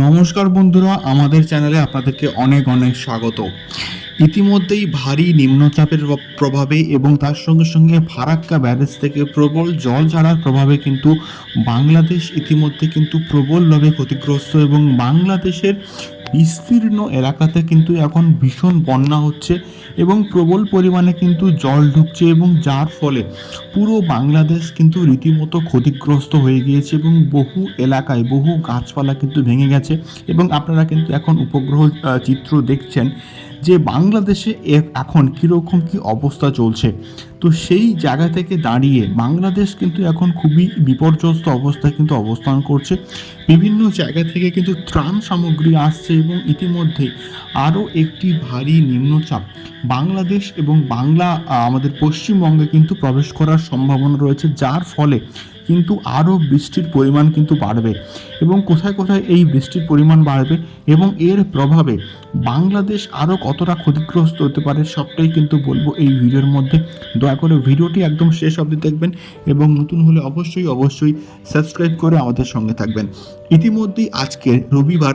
নমস্কার বন্ধুরা, আমাদের চ্যানেলে আপনাদেরকে অনেক অনেক স্বাগত। ইতিমধ্যেই ভারী নিম্নচাপের প্রভাবে এবং তার সঙ্গে সঙ্গে ফারাক্কা ব্যারেজ থেকে প্রবল জল ছাড়ার প্রভাবে কিন্তু বাংলাদেশ ইতিমধ্যে কিন্তু প্রবলভাবে ক্ষতিগ্রস্ত এবং বাংলাদেশের বিস্তীর্ণ এলাকাতে কিন্তু এখন ভীষণ বন্যা হচ্ছে এবং প্রবল পরিমাণে কিন্তু জল ঢুকছে এবং যার ফলে পুরো বাংলাদেশ কিন্তু রীতিমতো ক্ষতিগ্রস্ত হয়ে গিয়েছে এবং বহু এলাকায় বহু গাছপালা কিন্তু ভেঙে গেছে এবং আপনারা কিন্তু এখন উপগ্রহ চিত্র দেখছেন যে বাংলাদেশে এখন কীরকম কী অবস্থা চলছে। তো সেই জায়গা থেকে দাঁড়িয়ে বাংলাদেশ কিন্তু এখন খুবই বিপর্যস্ত অবস্থায় কিন্তু অবস্থান করছে। বিভিন্ন জায়গা থেকে কিন্তু ত্রাণ সামগ্রী আসছে এবং ইতিমধ্যে আরও একটি ভারী নিম্নচাপ। বাংলাদেশ এবং বাংলা আমাদের পশ্চিমবঙ্গে কিন্তু প্রবেশ করার সম্ভাবনা রয়েছে, যার ফলে কিন্তু আরও বৃষ্টির পরিমাণ কিন্তু বাড়বে। এবং কোথায় কোথায় এই বৃষ্টির পরিমাণ বাড়বে এবং এর প্রভাবে বাংলাদেশ আরও কতটা ক্ষতিগ্রস্ত হতে পারে সবটাই কিন্তু বলব এই ভিডিওর মধ্যে। দয়া করে ভিডিওটি একদম শেষ অবধি দেখবেন এবং নতুন হলে অবশ্যই অবশ্যই সাবস্ক্রাইব করে আমাদের সঙ্গে থাকবেন। ইতিমধ্যেই আজকে রবিবার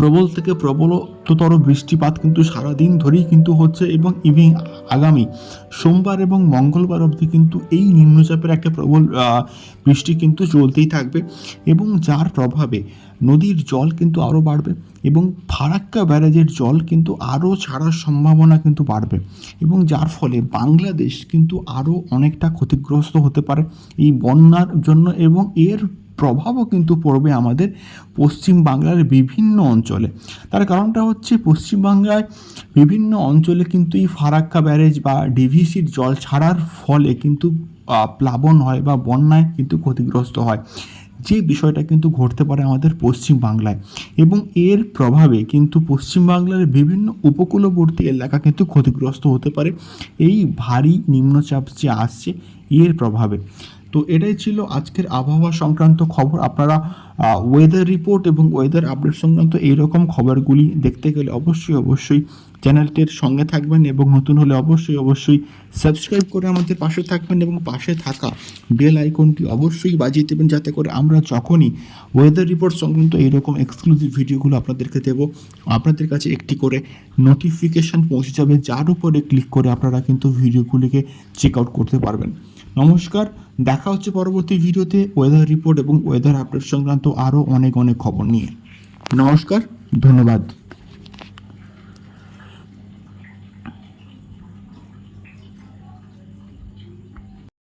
প্রবল থেকে প্রবলতর বৃষ্টিপাত কিন্তু সারাদিন ধরেই কিন্তু হচ্ছে এবং ইভিন আগামী সোমবার এবং মঙ্গলবার অবধি কিন্তু এই নিম্নচাপের একটা প্রবল বৃষ্টি কিন্তু চলতেই থাকবে এবং যার প্রভাবে নদীর জল কিন্তু আরও বাড়বে এবং ফারাক্কা ব্যারাজের জল কিন্তু আরও ছাড়ার সম্ভাবনা কিন্তু বাড়বে এবং যার ফলে বাংলাদেশ কিন্তু আরও অনেকটা ক্ষতিগ্রস্ত হতে পারে এই বন্যার জন্য এবং এর প্রভাবও কিন্তু পড়বে আমাদের পশ্চিম বাংলার বিভিন্ন অঞ্চলে। তার কারণটা হচ্ছে পশ্চিমবাংলায় বিভিন্ন অঞ্চলে কিন্তু এই ফারাক্কা ব্যারেজ বা ডিভিসির জল ছাড়ার ফলে কিন্তু প্লাবন হয় বা বন্যায় কিন্তু ক্ষতিগ্রস্ত হয়। যে বিষয়টা কিন্তু ঘটতে পারে আমাদের পশ্চিম বাংলায়। এবং এর প্রভাবে কিন্তু পশ্চিমবাংলার বিভিন্ন উপকূলবর্তী এলাকা কিন্তু ক্ষতিগ্রস্ত হতে পারে। এই ভারী নিম্নচাপ যে আসছে, এর প্রভাবে। তো এটাই ছিল আজকের আবহাওয়া সংক্রান্ত খবর। আপনারা ওয়েদার রিপোর্ট এবং ওয়েদার আপডেট সংক্রান্ত এইরকম খবরগুলি দেখতে গেলে অবশ্যই অবশ্যই চ্যানেলটির সঙ্গে থাকবেন এবং নতুন হলে অবশ্যই অবশ্যই সাবস্ক্রাইব করে আমাদের পাশে থাকবেন এবং পাশে থাকা বেল আইকনটি অবশ্যই বাজিয়ে দেবেন যাতে করে আমরা যখনই ওয়েদার রিপোর্ট সংক্রান্ত এইরকম এক্সক্লুসিভ ভিডিওগুলো আপনাদেরকে দেবো, আপনাদের কাছে একটি করে নোটিফিকেশান পৌঁছে যাবে। যার উপরে ক্লিক করে আপনারা কিন্তু ভিডিওগুলিকে চেক আউট করতে পারবেন। নমস্কার দেখা হচ্ছে পরবর্তী ভিডিওতে ওয়েদার রিপোর্ট এবং ওয়েদার আপডেট সংক্রান্ত আরও অনেক অনেক খবর নিয়ে। নমস্কার, ধন্যবাদ।